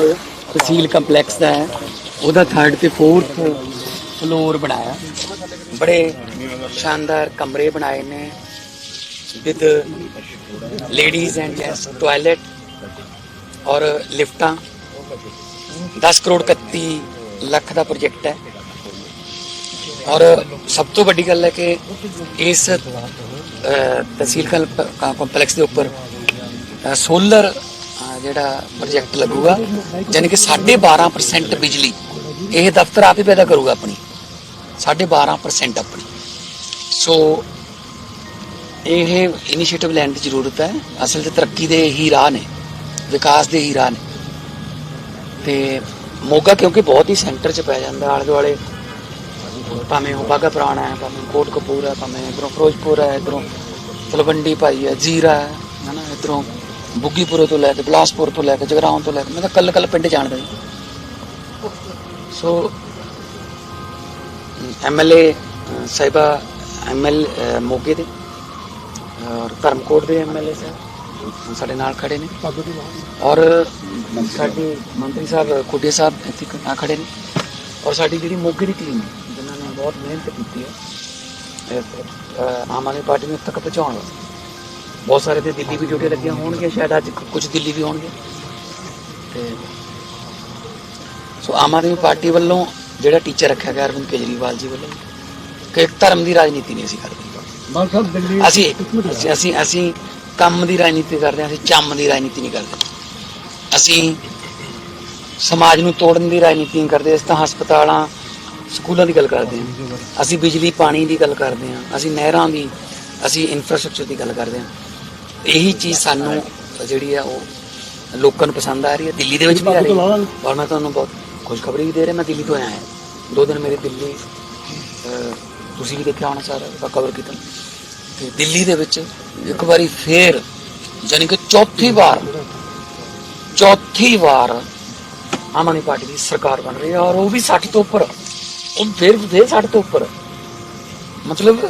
ਤਹਿਸੀਲ complex ਦਾ ਹੈ ਉਹਦਾ 3rd ਤੇ 4th ਫਲੋਰ ਬਣਾਇਆ ਬੜੇ ਸ਼ਾਨਦਾਰ ਕਮਰੇ ਬਣਾਏ ਨੇ with ladies and gents toilet ਔਰ ਲਿਫਟਾਂ 10 ਕਰੋੜ 31 ਲੱਖ ਦਾ ਪ੍ਰੋਜੈਕਟ ਹੈ ਔਰ ਸਭ ਤੋਂ ਵੱਡੀ ਗੱਲ ਹੈ ਕਿ ਇਸ ਤਹਿਸੀਲ ਕੰਪਲੈਕਸ ਦੇ ਉੱਪਰ ਸੋਲਰ ਜਿਹੜਾ ਪ੍ਰੋਜੈਕਟ ਲੱਗੂਗਾ ਯਾਨੀ ਕਿ 12.5% ਬਿਜਲੀ, ਇਹ ਦਫ਼ਤਰ ਆਪ ਹੀ ਪੈਦਾ ਕਰੂਗਾ ਆਪਣੀ। 12.5% ਆਪਣੀ। ਸੋ ਇਹ ਇਨੀਸ਼ੀਏਟਿਵ ਲੈਣ ਦੀ ਜ਼ਰੂਰਤ ਹੈ। ਅਸਲ 'ਚ ਤਰੱਕੀ ਦੇ ਹੀ ਰਾਹ ਨੇ, ਵਿਕਾਸ ਦੇ ਹੀ ਰਾਹ ਨੇ। ਤੇ ਮੋਗਾ ਕਿਉਂਕਿ ਬਹੁਤ ਹੀ ਸੈਂਟਰ 'ਚ ਪੈ ਜਾਂਦਾ ਆਲੇ ਦੁਆਲੇ ਭਾਵੇਂ ਉਹ ਬਾਗਾ ਪੁਰਾਣਾ ਹੈ, ਭਾਵੇਂ ਕੋਟ ਕਪੂਰ ਹੈ, ਭਾਵੇਂ ਇਧਰੋਂ ਫਿਰੋਜ਼ਪੁਰ ਹੈ, ਇਧਰੋਂ ਤਲਵੰਡੀ ਭਾਈ ਹੈ, ਜੀਰਾ ਹੈ, ਹਨਾ, ਇਧਰੋਂ ਬੁੱਗੀਪੁਰੇ ਤੋਂ ਲੈ ਕੇ, ਬਲਾਸਪੁਰ ਤੋਂ ਲੈ ਕੇ, ਜਗਰਾਉਂ ਤੋਂ ਲੈ ਕੇ, ਮੈਂ ਤਾਂ ਕੱਲ ਕੱਲ ਪਿੰਡ ਜਾਣਦਾ ਜੀ। ਸੋ ਐਮਐਲਏ ਸਾਹਿਬਾ ਐਮਐਲ ਮੋਗੇ ਦੇ, ਔਰ ਧਰਮਕੋਟ ਦੇ ਐਮਐਲਏ ਸਾਹਿਬ, ਸਾਡੇ ਨਾਲ ਖੜੇ ਨੇ। ਔਰ ਸਾਡੇ ਮੰਤਰੀ ਸਾਹਿਬ ਖੁੱਡੇ ਸਾਹਿਬ ਇੱਥੇ ਖ- ਆ ਖੜੇ ਨੇ। ਔਰ ਸਾਡੀ ਜਿਹੜੀ ਮੋਗੇ ਦੀ ਟੀਮ ਹੈ, ਜਿਨ੍ਹਾਂ ਨੇ ਬਹੁਤ ਮਿਹਨਤ ਕੀਤੀ ਹੈ ਆਮ ਆਦਮੀ ਪਾਰਟੀ ਨੂੰ ਇੱਥੇ ਤੱਕ ਪਹੁੰਚਾਉਣ ਵਾਸਤੇ। ਬਹੁਤ ਸਾਰੇ ਤੇ ਦਿੱਲੀ ਵੀ ਡਿਊਟੀ ਲੱਗੀਆਂ ਹੋਣਗੀਆਂ ਸ਼ਾਇਦ ਅੱਜ ਕੁਝ ਦਿੱਲੀ ਵੀ ਹੋਣਗੇ। ਤੇ ਸੋ ਆਮ ਆਦਮੀ ਪਾਰਟੀ ਵੱਲੋਂ ਜਿਹੜਾ ਟੀਚਰ ਰੱਖਿਆ ਗਿਆ ਅਰਵਿੰਦ ਕੇਜਰੀਵਾਲ ਜੀ ਵੱਲੋਂ ਕਿ ਧਰਮ ਦੀ ਰਾਜਨੀਤੀ ਨਹੀਂ ਅਸੀਂ ਕਰਦੇ ਅਸੀਂ- ਅਸੀਂ ਅਸੀਂ ਕੰਮ ਦੀ ਰਾਜਨੀਤੀ ਕਰਦੇ ਹਾਂ ਅਸੀਂ ਚੰਮ ਦੀ ਰਾਜਨੀਤੀ ਨਹੀਂ ਕਰਦੇ। ਅਸੀਂ ਸਮਾਜ ਨੂੰ ਤੋੜਨ ਦੀ ਰਾਜਨੀਤੀ ਨਹੀਂ ਕਰਦੇ ਅਸੀਂ ਤਾਂ ਹਸਪਤਾਲਾਂ ਸਕੂਲਾਂ ਦੀ ਗੱਲ ਕਰਦੇ ਹਾਂ। ਅਸੀਂ ਬਿਜਲੀ ਪਾਣੀ ਦੀ ਗੱਲ ਕਰਦੇ ਹਾਂ। ਅਸੀਂ ਨਹਿਰਾਂ ਦੀ ਅਸੀਂ ਇਨਫਰਾਸਟ੍ਰਕਚਰ ਦੀ ਗੱਲ ਕਰਦੇ ਹਾਂ। ਇਹੀ ਚੀਜ਼ ਸਾਨੂੰ ਜਿਹੜੀ ਆ ਉਹ ਲੋਕਾਂ ਨੂੰ ਪਸੰਦ ਆ ਰਹੀ ਹੈ। ਦਿੱਲੀ ਦੇ ਵਿੱਚ ਵੀ ਆ ਰਹੀ ਹੈ। ਔਰ ਮੈਂ ਤੁਹਾਨੂੰ ਬਹੁਤ ਖੁਸ਼ਖਬਰੀ ਵੀ ਦੇ ਰਿਹਾ। ਮੈਂ ਦਿੱਲੀ ਤੋਂ ਆਇਆ ਹਾਂ। ਦੋ ਦਿਨ ਮੇਰੇ ਦਿੱਲੀ ਤੁਸੀਂ ਵੀ ਦੇਖਿਆ ਹੋਣਾ ਸਾਰਾ ਕਵਰ ਕੀਤਾ। ਤੇ ਦਿੱਲੀ ਦੇ ਵਿੱਚ ਇੱਕ ਵਾਰੀ ਫੇਰ ਯਾਨੀ ਕਿ ਚੌਥੀ ਵਾਰ ਚੌਥੀ ਵਾਰ ਆਮ ਆਦਮੀ ਪਾਰਟੀ ਦੀ ਸਰਕਾਰ ਬਣ ਰਹੀ ਹੈ ਔਰ ਉਹ ਵੀ 60 ਤੋਂ ਉੱਪਰ। ਉਹ ਫਿਰ ਫਿਰ 60 ਤੋਂ ਉੱਪਰ। ਮਤਲਬ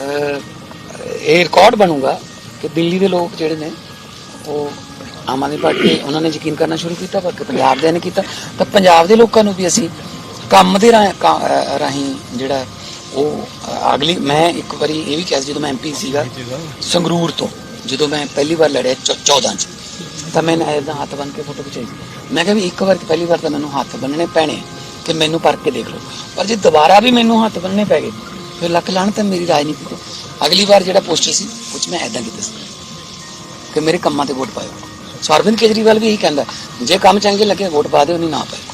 ਇਹ ਰਿਕਾਰਡ ਬਣੂਗਾ ਕਿ ਦਿੱਲੀ ਦੇ ਲੋਕ ਜਿਹੜੇ ਨੇ, ਉਹ ਆਮ ਆਦਮੀ ਪਾਰਟੀ ਉਹਨਾਂ ਨੇ ਯਕੀਨ ਕਰਨਾ ਸ਼ੁਰੂ ਕੀਤਾ ਪਰ ਪੰਜਾਬ ਦੇ ਨੇ ਕੀਤਾ। ਤਾਂ ਪੰਜਾਬ ਦੇ ਲੋਕਾਂ ਨੂੰ ਵੀ ਅਸੀਂ ਕੰਮ ਦੇ ਰਾਹੀਂ ਜਿਹੜਾ ਉਹ ਅਗਲੀ, ਮੈਂ ਇੱਕ ਵਾਰੀ ਇਹ ਵੀ ਕਿਹਾ ਸੀ ਜਦੋਂ ਮੈਂ ਐਮਪੀ ਸੀਗਾ, ਸੰਗਰੂਰ ਤੋਂ, ਜਦੋਂ ਮੈਂ ਪਹਿਲੀ ਵਾਰ ਲੜਿਆ 14 ਚ, ਤਾਂ ਮੈਂ ਇਹਦਾ ਹੱਥ ਬੰਨ ਕੇ ਫੋਟੋ ਖਿਚਾਈ। ਮੈਂ ਕਿਹਾ ਵੀ ਇੱਕ ਵਾਰ ਪਹਿਲੀ ਵਾਰ ਤਾਂ ਮੈਨੂੰ ਹੱਥ ਬੰਨਣੇ ਪੈਣੇ, ਕਿ ਮੈਨੂੰ ਪਰਖ ਕੇ ਦੇਖ ਲਓ। ਪਰ ਜੇ ਦੁਬਾਰਾ ਵੀ ਮੈਨੂੰ ਹੱਥ ਬੰਨਣੇ ਪੈ ਗਏ ਫਿਰ ਲੱਖ ਲਾਣ ਤਾਂ ਮੇਰੀ ਰਾਜਨੀਤੀ ਤੋਂ ਅਗਲੀ ਵਾਰ ਜਿਹੜਾ ਪੋਸਟਰ ਸੀ ਕੁਝ ਮੈਂ ਐਦਾਂ ਕੀਤਾ ਸੀ ਕਿ ਮੇਰੇ ਕੰਮਾਂ ਤੇ ਵੋਟ ਪਾਇਓ। ਸੋ ਅਰਵਿੰਦ ਕੇਜਰੀਵਾਲ ਵੀ ਇਹੀ ਕਹਿੰਦਾ, ਜੇ ਕੰਮ ਚੰਗੇ ਲੱਗੇ ਵੋਟ ਪਾ ਦਿਓ, ਨਹੀਂ ਨਾ ਪਾਇਓ।